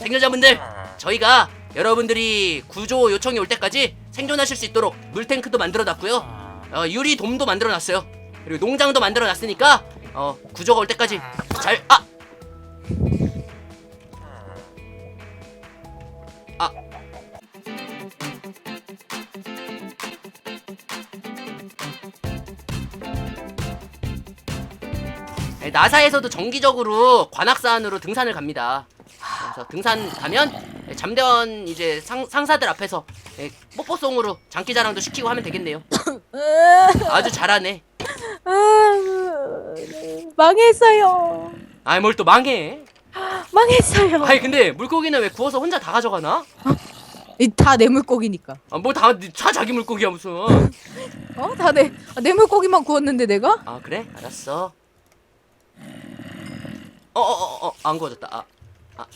생존자분들 저희가 여러분들이 구조 요청이 올 때까지 생존하실 수 있도록 물탱크도 만들어놨고요 어, 유리 돔도 만들어놨어요 그리고 농장도 만들어놨으니까 어, 구조가 올 때까지 잘 아! 아! 네, 나사에서도 정기적으로 관악산으로 등산을 갑니다. 그래서 등산 가면 네, 잠대원 이제 상, 상사들 앞에서 네, 뽀뽀송으로 장기자랑도 시키고 하면 되겠네요. 아주 잘하네. 망했어요. 아이 뭘 또 망해. 망했어요. 아니 근데 물고기는 왜 구워서 혼자 다 가져가나? 다 내 물고기니까. 아, 뭐다 다 자기 물고기야 무슨. 어? 다 내, 아, 내 물고기만 구웠는데 내가? 아 그래? 알았어. 어어어어안 구워졌다. 아, 아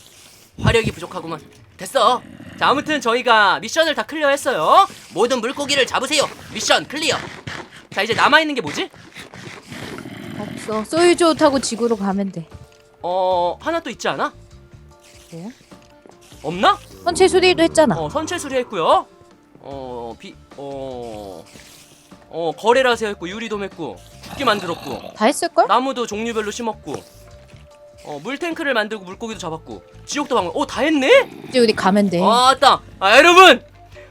화력이 부족하구만. 됐어. 자 아무튼 저희가 미션을 다 클리어했어요. 모든 물고기를 잡으세요. 미션 클리어. 자 이제 남아 있는 게 뭐지? 없어. 소유조 타고 지구로 가면 돼. 어 하나 또 있지 않아? 뭐? 없나? 선체 수리도 했잖아. 어 선체 수리했고요. 어 비 어 어 거래라세 했고 유리도 했고 국기 만들었고 다 했을걸? 나무도 종류별로 심었고 어 물탱크를 만들고 물고기도 잡았고 지옥도 방문 오다 했네? 이제 우리 가면 돼. 아따 아 여러분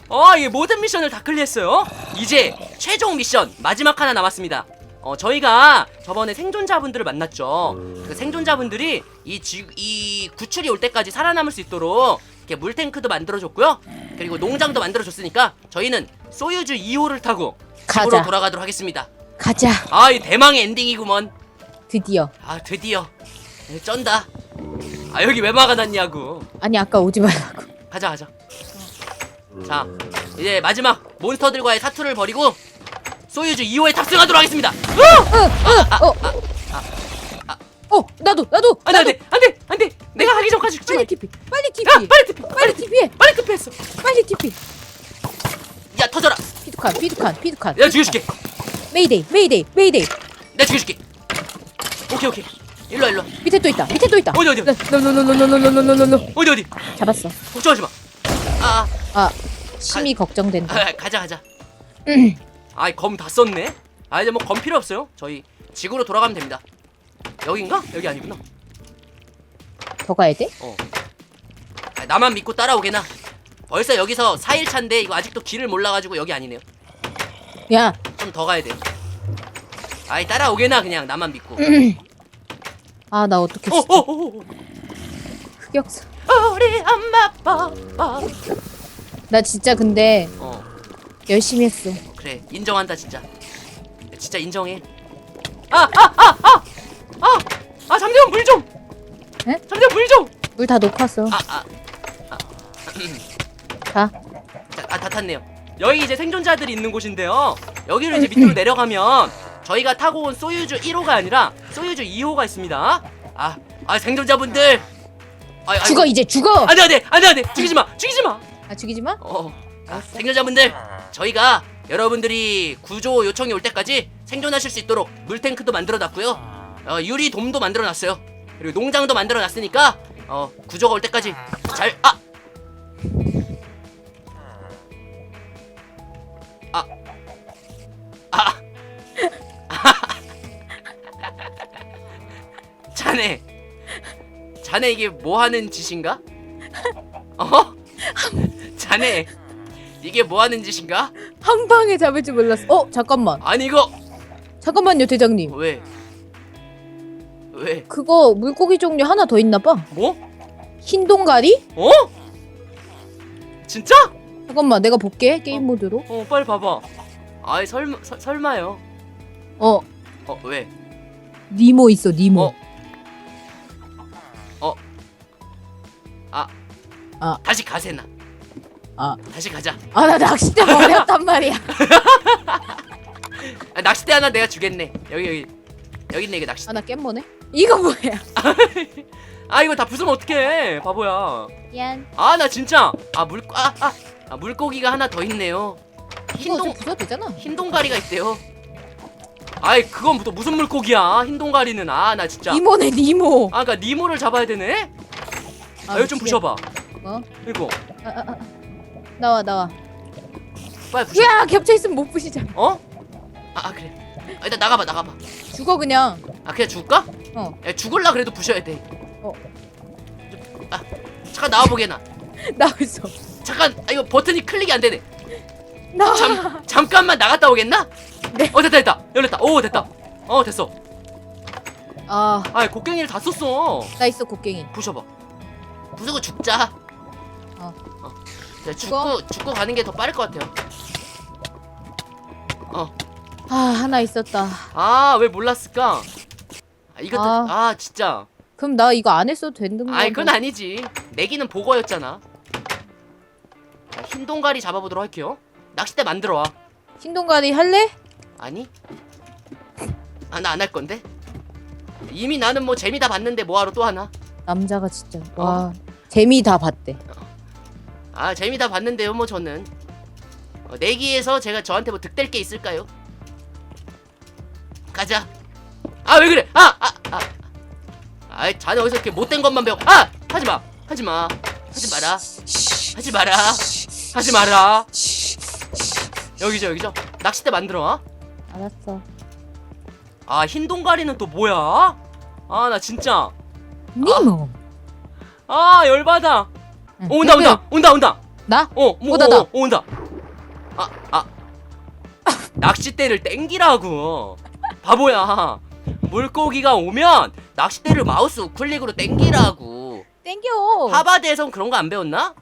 어 이게 모든 미션을 다 클리어했어요 이제 최종 미션 마지막 하나 남았습니다 어 저희가 저번에 생존자분들을 만났죠 그 생존자분들이 이, 지, 이 구출이 올 때까지 살아남을 수 있도록 이렇게 물탱크도 만들어줬고요 그리고 농장도 만들어줬으니까 저희는 소유주 2호를 타고 집으로 가자. 돌아가도록 하겠습니다 가자. 아이 대망의 엔딩이구먼 드디어. 아 드디어 네, 쩐다 아 여기 왜 막아놨냐고 아니 아까 오지 말라고. 가자 가자 자 이제 마지막 몬스터들과의 사투를 벌이고 소유주 2호에 탑승하도록 하겠습니다 으! 어. 어 나도 나도. 안돼 나도. 안돼 안돼 안돼 내가 하기 전까지 죽지 빨리 마 TP. 빨리 TP. 야 빨리 TP 빨리 TP해. 빨리 TP했어 빨리 TP. 야 터져라 피드칸 피드칸 피드칸. 내가 죽여줄게 메이데이 메이데이 메이데이. 내가 죽여줄게 오케이 오케이 일로와 일로와 밑에 또 있다. 밑에 또 있다. 어디, 어디? 노노노노노노노노노노노. 어디 어디 잡았어. 걱정하지 마 아, 아 심히 걱정된다. 아 가자 가자 음. 아이 검 다 썼네 아 이제 뭐 검 필요 없어요 저희 지구로 돌아가면 됩니다 여긴가? 여기 아니구나 더 가야 돼? 어. 아, 나만 믿고 따라오게나. 벌써 여기서 4일 차인데 이거 아직도 길을 몰라가지고 여기 아니네요. 야. 좀 더 가야 돼요. 아이 따라오게나 그냥 나만 믿고. 아 나 어떻게 어, 어, 어, 어. 흑역사. 우리 엄마 아빠. 나 진짜 근데 어 열심히 했어. 그래 인정한다 진짜. 진짜 인정해. 아아아아아 잠시만 물 좀. 에? 잠시만 물 좀. 물다 녹았어. 아 아. 가. 자, 아, 다 탔네요. 여기 이제 생존자들이 있는 곳인데요. 여기를 이제 밑으로 내려가면 저희가 타고 온 소유주 1호가 아니라 소유주 2호가 있습니다. 아, 아 생존자분들. 아, 죽어 이제 죽어. 안돼 안돼 안돼 안돼 죽이지 마 죽이지 마. 아 죽이지 마. 어, 아, 생존자분들 저희가 여러분들이 구조 요청이 올 때까지 생존하실 수 있도록 물탱크도 만들어놨고요. 어, 유리 돔도 만들어놨어요. 그리고 농장도 만들어놨으니까 어, 구조가 올 때까지 잘 아. 아. 자네. 자네 이게 뭐 하는 짓인가? 어? 자네. 이게 뭐 하는 짓인가? 한 방에 잡을 줄 몰랐어. 어 잠깐만. 아니 이거 잠깐만요 대장님. 왜? 왜? 그거 물고기 종류 하나 더 있나 봐. 뭐? 흰 동가리? 어? 진짜? 잠깐만 내가 볼게 게임 모드로. 어 빨리 봐봐. 아이 설마 서, 설마요. 어 어 왜? 니모 있어 니모. 어. 아. 아. 다시 가세나. 아. 다시 가자. 아 나 낚싯대 버렸단 말이야. 아, 낚싯대 하나 내가 주겠네. 여기 여기 여기 있네 이게 낚싯대. 아 나 깻모네. 이거 뭐야? 아 이거 다 부수면 어떡해 바보야. 미안. 아 나 진짜 아물 아, 아, 아 물고기가 하나 더 있네요. 이거 흰동 부숴도 되잖아. 흰동가리가 있대요. 아이 그건 또 무슨 물고기야 흰동가리는 아 나 진짜 니모네 니모. 아 그니까 니모를 잡아야 되네 아, 여기 좀 미치겠다. 부셔봐. 뭐? 이거 아, 아, 아. 나와 나와. 빨리 부셔. 야 겹쳐 있으면 못 부시잖아. 어? 아, 아 그래. 아, 일단 나가봐 나가봐. 죽어 그냥. 아 그냥 죽을까? 어. 야, 죽을라 그래도 부셔야 돼. 어. 아 잠깐 나와 보게 나. 나와 있어. 잠깐 아, 이거 버튼이 클릭이 안 되네. 나와. 잠 잠깐만 나갔다 오겠나? 네. 어 됐다 됐다 열렸다. 오 됐다. 어 됐어. 아, 아 곡괭이를 다 썼어. 나 있어 곡괭이. 부셔봐. 부수고 죽자. 어. 어. 자, 죽어? 죽고 죽고 가는 게 더 빠를 것 같아요. 어. 아, 하나 있었다. 아 왜 몰랐을까? 아, 이것도 아, 아. 진짜. 그럼 나 이거 안 했어도 되는 건데. 아이 그건 아니지. 내기는 보거였잖아. 자, 흰 동가리 잡아보도록 할게요. 낚싯대 만들어 와. 흰동가리 할래? 아니? 아 나 안 할 건데. 이미 나는 뭐 재미 다 봤는데 뭐하러 또 하나? 남자가 진짜. 어. 와. 재미 다 봤대. 아 재미 다 봤는데요 뭐 저는. 어, 내기에서 제가 저한테 뭐 득될 게 있을까요? 가자. 아 왜 그래? 아아 아. 아이 자네 어디서 이렇게 못된 것만 배워? 아 하지 마. 하지 마. 하지 마라. 하지 마라. 하지 마라. 여기죠 여기죠. 낚싯대 만들어 와. 알았어. 아 흰 동가리는 또 뭐야? 아 나 진짜 니모. 아 열받아. 응. 어, 온다 온다 온다 온다. 나? 어, 뭐, 오다, 어, 나. 어, 온다. 아, 아. 낚싯대를 땡기라고. 바보야. 물고기가 오면 낚싯대를 마우스 우클릭으로 땡기라고. 땡겨. 하바드에선 그런 거 안 배웠나?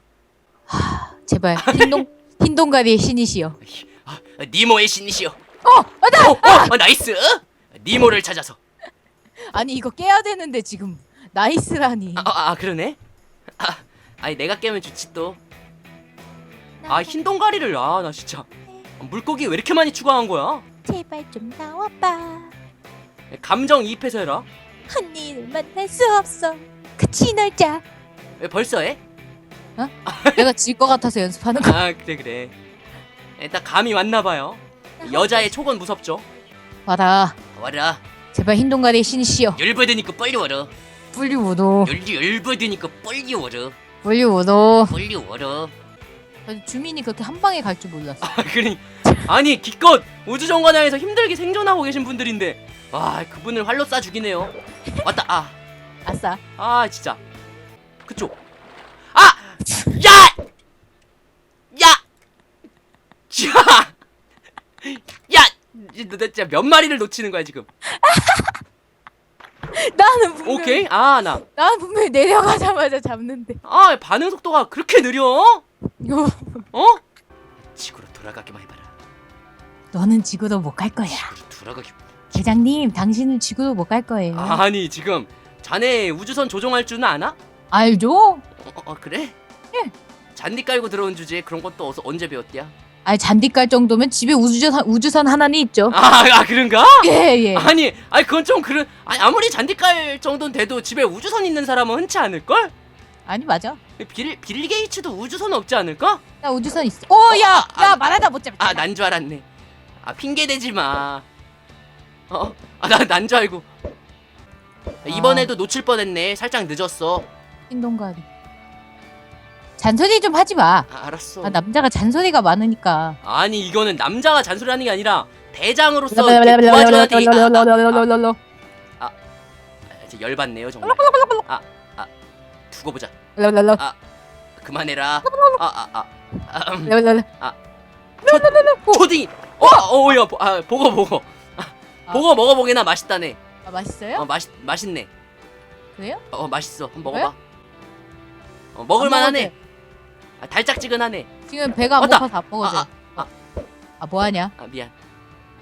제발 흰동 흰동가리의 신이시여. 아, 니모의 신이시여. 어, 맞다. 어, 어, 어, 나이스. 니모를 찾아서. 아니 이거 깨야 되는데 지금 나이스라니. 아, 아, 아 그러네. 아, 아니 내가 깨면 좋지 또. 아, 흰 동가리를 아, 나 진짜. 물고기 왜 이렇게 많이 추가한 거야? 제발 좀 나와봐. 감정 이입해서 해라. 언니를 만날 수 없어. 같이 놀자. 왜 벌써 해? 내가 질 것 같아서 연습하는 거. 아 그래 그래 일단 감이 왔나 봐요 여자의 촉은 무섭죠 와라. 와라 제발 흰 동가리의 신이시여. 열받으니까 빨리 와라 빨리 오도. 열, 열받으니까 빨리 빨리 오도. 빨리 와라 주민이 그렇게 한 방에 갈 줄 몰랐어. 아 그니 아니 기껏 우주정거장에서 힘들게 생존하고 계신 분들인데 와 그분을 활로 쏴 죽이네요 왔다 아 아싸. 아 진짜 그쪽 아! 야! 야! 야! 야! 너 진짜 몇 마리를 놓치는 거야 지금 나는 분명 오케이 아나 나는 분명히 내려가자마자 잡는데. 아 반응 속도가 그렇게 느려? 이거 어? 지구로 돌아가기만 해봐라 너는 지구도 못갈 거야. 지구로 돌아가기 대장님, 당신은 지구도 못갈 거예요. 아니 지금 자네 우주선 조종할 줄은 아나? 알죠? 어, 어, 어, 그래? 예. 잔디 깔고 들어온 주제에 그런 것도 어서 언제 배웠대야? 아니 잔디 깔 정도면 집에 우주선 우주선 하나는 있죠. 아, 아 그런가? 예 예. 아니 아니 그건 좀 그런 아니 아무리 잔디 깔 정도는 돼도 집에 우주선 있는 사람은 흔치 않을 걸? 아니 맞아. 빌, 빌 게이츠도 우주선 없지 않을까? 나 우주선 있어. 오, 야, 아, 야 아, 말하다 못 잡았다. 아난 줄 알았네 아 핑계 대지 마 어? 아난 줄 알고 이번에도 놓칠 뻔했네 살짝 늦었어 흰동가리. 잔소리 좀 하지 마. 아, 알았어 아, 남자가 잔소리가 많으니까. 아니 이거는 남자가 잔소리하는 게 아니라 대장으로서 이렇게 도와줘야 돼 아, 아, 아, 이제 열받네요 정말 아, 아 두고 보자 그만해라 아 아 아 아, 아, 음, 초딩 어어야 아, 보고 보고 아, 보고 먹어보게나 맛있다네 아, 맛있어요? 어 맛있 맛있네 그래요? 어 맛있어 한번 먹어봐 어 먹을만하네 아, 달짝지근하네 지금 배가 안 왔다. 고파서 안 먹어져. 아, 아, 아, 뭐하냐? 아 미안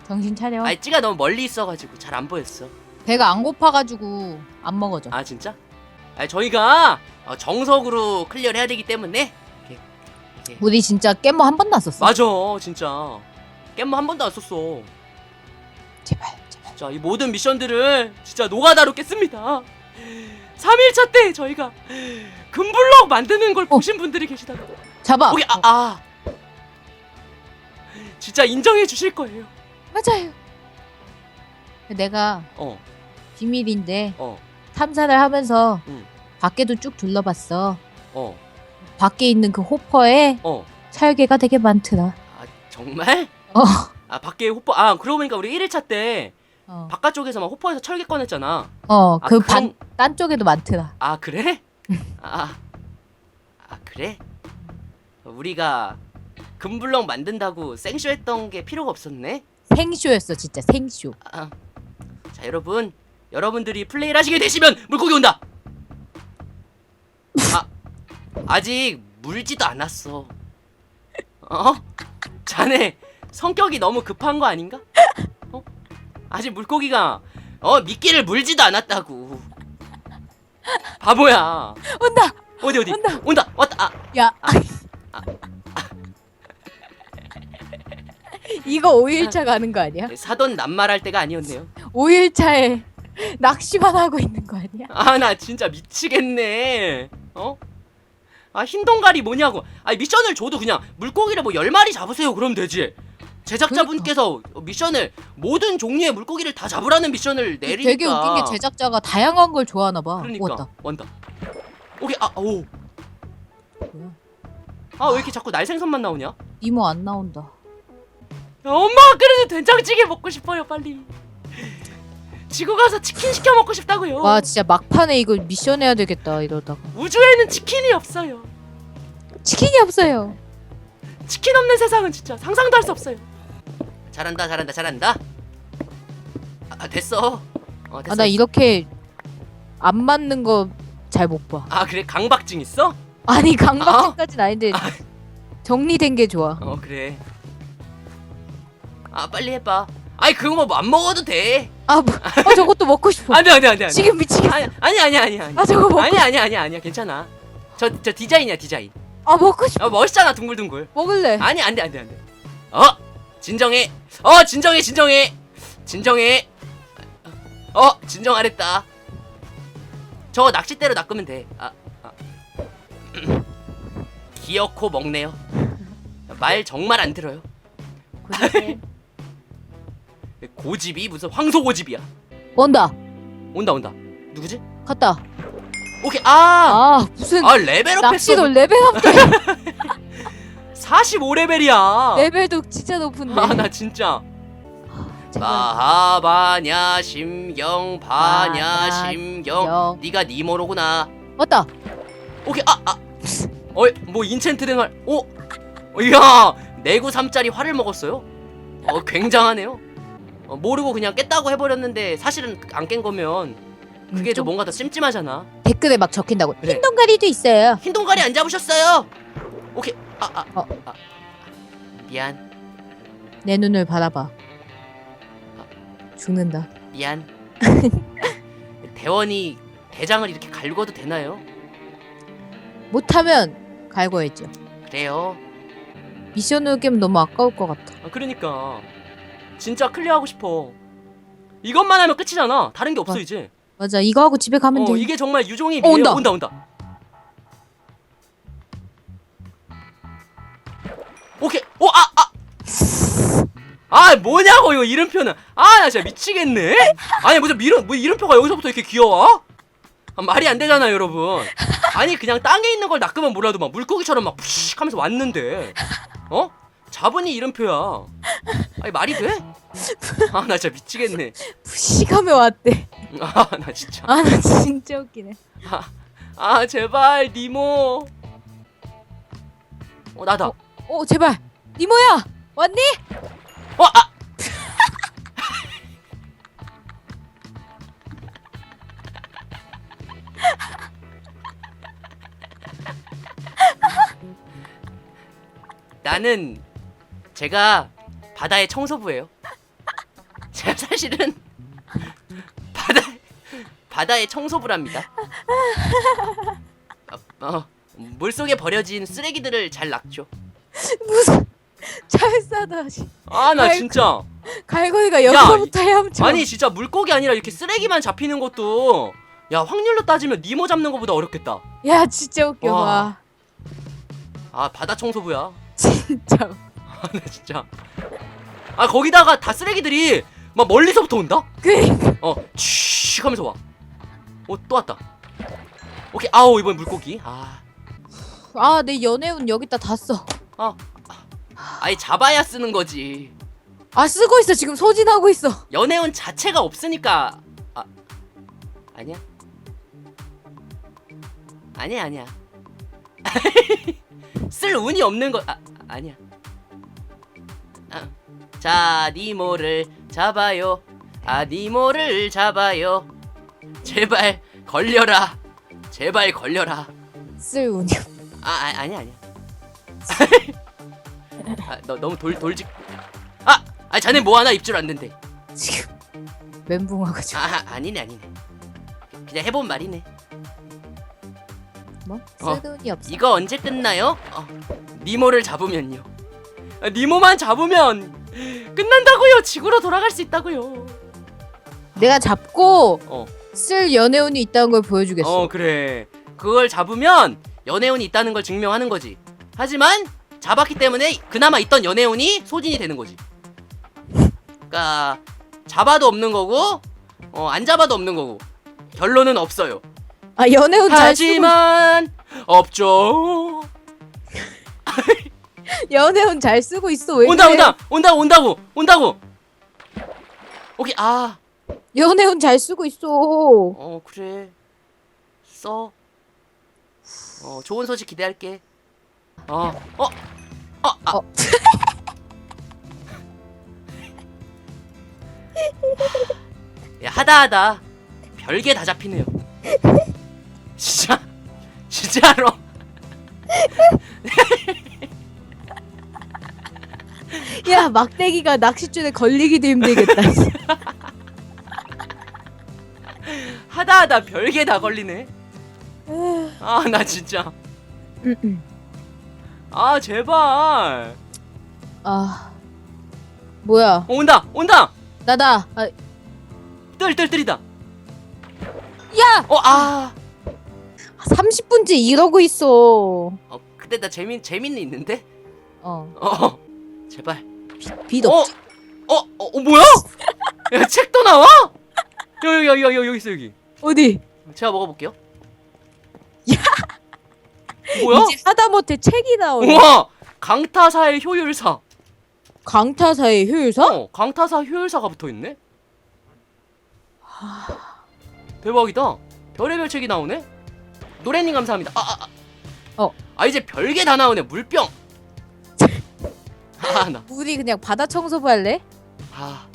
정신 차려. 아 찌가 너무 멀리 있어가지고 잘 안 보였어 배가 안 고파가지고 안 먹어져. 아 진짜? 아 저희가 어, 정석으로 클리어를 해야 되기 때문에 이렇게, 이렇게. 우리 진짜 깻모 한 번도 안 썼어. 맞아 진짜 깻모 한 번도 안 썼어 제발, 제발. 진짜 이 모든 미션들을 진짜 노가다로 깼습니다 3일차 때 저희가 금블럭 만드는 걸 어. 보신 분들이 계시다고 잡아. 오케이 아, 아 진짜 인정해 주실 거예요 맞아요. 내가 어 비밀인데 어. 탐사를 하면서 응. 밖에도 쭉 둘러봤어. 어, 밖에 있는 그 호퍼에 어. 철개가 되게 많더라. 아, 정말? 어. 아, 밖에 호퍼, 아, 그러고 보니까 우리 1일차 때 어, 바깥쪽에서 막 호퍼에서 철개 꺼냈잖아. 어, 아, 그 그런- 반, 딴 쪽에도 많더라. 아, 그래? 아, 아, 그래? 우리가 금블럭 만든다고 생쇼 했던 게 필요가 없었네? 생쇼였어, 진짜 생쇼. 아, 자, 여러분. 여러분들이 플레이를 하시게 되시면 물고기 온다! 아, 아직 물지도 않았어. 어? 자네 성격이 너무 급한 거 아닌가? 어? 아직 물고기가 어 미끼를 물지도 않았다고. 바보야. 온다! 어디 어디? 온다! 온다. 왔다. 아, 야, 아. 이거 5일차 가는 거 아니야? 사돈 낱말할 때가 아니었네요. 5일차에 낚시만 하고 있는 거 아니야? 아 나 진짜 미치겠네. 어? 아 흰동갈이 뭐냐고. 아 미션을 줘도 그냥 물고기를 뭐 열 마리 잡으세요. 그러면 되지. 제작자분께서 미션을 모든 종류의 물고기를 다 잡으라는 미션을 내리니까. 되게 웃긴 게 제작자가 다양한 걸 좋아하나 봐. 그러니까 왔다. 원다. 오케이 아 오. 뭐야? 아 왜 이렇게 자꾸 날생선만 나오냐? 이모 안 나온다. 야, 엄마 그래도 된장찌개 먹고 싶어요 빨리. 지구 가서 치킨 시켜 먹고 싶다고요. 와 진짜 막판에 이거 미션 해야 되겠다 이러다가 우주에는 치킨이 없어요. 치킨이 없어요. 치킨 없는 세상은 진짜 상상도 할 수 없어요. 잘한다, 잘한다, 잘한다. 아, 아, 됐어. 어, 됐어. 아 나 이렇게 안 맞는 거 잘 못 봐. 아 그래 강박증 있어? 아니 강박증까지는 아닌데 정리된 게 좋아. 어 그래. 아 빨리 해봐. 아니 그거 뭐 안 먹어도 돼. 아, 뭐, 아 저것도 먹고 싶어. 안돼 안돼 안돼. 지금 미치겠어. 아니 아니 아니 아니 아니. 아 저거 먹. 아니 아니 아니 아니야 괜찮아. 저 저 디자인이야 디자인. 아 먹고 싶어. 어 멋있잖아 둥글둥글. 먹을래. 아니 안돼 안돼 안돼. 어 진정해. 어 진정해 진정해. 진정해. 어 진정하랬다. 저 낚싯대로 낚으면 돼. 아, 아. 기어코 먹네요. 말 정말 안 들어요. 그래. 고집이 무슨 황소 고집이야. 온다. 온다 온다. 누구지? 갔다. 오케이 아. 아 무슨 아 레벨업 낚시도 했어. 레벨업 45레벨이야. 레벨도 진짜 높은데. 아 나 진짜. 마하바냐 심경 바냐 바냐, 심경. 영. 네가 니모로구나. 왔다. 오케이 아 아. 어이 뭐 인챈트 된 활. 오. 이야 내구 3짜리 활을 먹었어요. 어 굉장하네요. 어, 모르고 그냥 깼다고 해버렸는데 사실은 안 깬 거면 그게 음, 좀좀 뭔가 더 심찜하잖아. 댓글에 막 적힌다고. 그래. 흰 동가리도 있어요. 흰 동가리 안 잡으셨어요. 오케이 아 아. 어. 아. 미안 내 눈을 바라봐. 죽는다. 미안. 대원이 대장을 이렇게 갈궈도 되나요? 못하면 갈고야죠. 그래요. 미션을 깨면 너무 아까울 것 같아. 아, 그러니까 진짜 클리어하고 싶어. 이것만 하면 끝이잖아. 다른 게 없어 어. 이제. 맞아. 이거 하고 집에 가면 어, 돼. 이게 정말 유종의 어, 미예요. 온다. 온다 온다. 오케이. 오아 아. 아 뭐냐고 이거 이름표는. 아 나 진짜 미치겠네. 아니 무슨 이름 뭐 이름표가 여기서부터 이렇게 귀여워? 아, 말이 안 되잖아 여러분. 아니 그냥 땅에 있는 걸 낚으면 몰라도 막 물고기처럼 막 푸식 하면서 왔는데 어? 자분이 이름표야. 아니 말이 돼? 아 나 진짜 미치겠네. 푸시감에 왔대. 아 나 진짜. 아 나 진짜 웃기네. 아, 아 제발 니모. 어 나다. 어, 어 제발. 니모야 왔니? 아. 나는 제가 바다의 청소부예요. 제가 사실은 바다 바다의 청소부랍니다. 어, 어, 물속에 버려진 쓰레기들을 잘 낚죠. 무슨 찰싸다. 아나 아이고. 진짜 갈고리가 여기서부터 헤엄쳐. 아니 진짜 물고기 아니라 이렇게 쓰레기만 잡히는 것도 야 확률로 따지면 니모 잡는 것보다 어렵겠다. 야 진짜 웃겨. 와. 와. 아 바다 청소부야. 진짜. 아 나 진짜. 아 거기다가 다 쓰레기들이 막 멀리서부터 온다. 그러니까 어취 하면서 와. 어 또 왔다. 오케이 아우 이번 물고기 아 아내 연애운 여기다 다 써. 아예 잡아야 쓰는 거지. 아 쓰고 있어. 지금 소진하고 있어. 연애운 자체가 없으니까. 아 아니야? 아니야 아니야. 쓸 운이 없는 거 아, 아니야. 아, 자 니모를 잡아요? 아 니모를 잡아요? 제발 걸려라. 제발 걸려라. 쓸 운이. 없- 아, 아 아니야 아니야 아, 너 너무 돌 돌직 아, 아 자네 뭐 하나 입줄 안 된대 지금 멘붕 와가지고. 아 아니네 아니네 그냥 해본 말이네 뭐? 어. 쓸 운이 없어. 이거 언제 끝나요? 어, 니모를 잡으면요 아, 니모만 잡으면 끝난다고요 지구로 돌아갈 수 있다고요 내가 잡고 어, 쓸 연애운이 있다는 걸 보여주겠어. 어 그래 그걸 잡으면 연애운이 있다는 걸 증명하는 거지 하지만 잡았기 때문에 그나마 있던 연애운이 소진이 되는 거지 그니까 잡아도 없는 거고 어, 안 잡아도 없는 거고 결론은 없어요 아 연애운 잘 쓰고 하지만 없죠 연애운 잘 쓰고 있어. 왜 온다 그래? 온다 온다 온다고 온다고 오케이 아 연애운 잘 쓰고 있어. 어 그래 써. 어 좋은 소식 기대할게. 어 어. 어, 아. 어. 야 하다하다 별게 다 잡히네요. 진짜 진짜로. 야 막대기가 낚싯줄에 걸리기도 힘들겠다. 하다하다 별게 다 걸리네. 아 나 진짜. 음, 음. 아 제발. 아 뭐야 어, 온다 온다. 나다. 아, 뜰뜰 뜰이다. 야 어 아. 30분째 이러고 있어. 어 근데 나 재민 재민이 있는데. 어 어 제발. 빛 어? 없지. 어? 어, 어 뭐야? 야 책도 나와? 여기 여기 여기 여기 있어 여기. 어디? 제가 먹어볼게요. 뭐야? 이제 하다못해 책이 나오네. 우와 강타사의 효율사. 강타사의 효율사? 어 강타사 효율사가 붙어 있네. 대박이다. 별의별 책이 나오네. 노래님 감사합니다. 아, 아, 아. 어. 아 이제 별게 다 나오네. 물병. 아 나. 우리 그냥 바다 청소부 할래? 아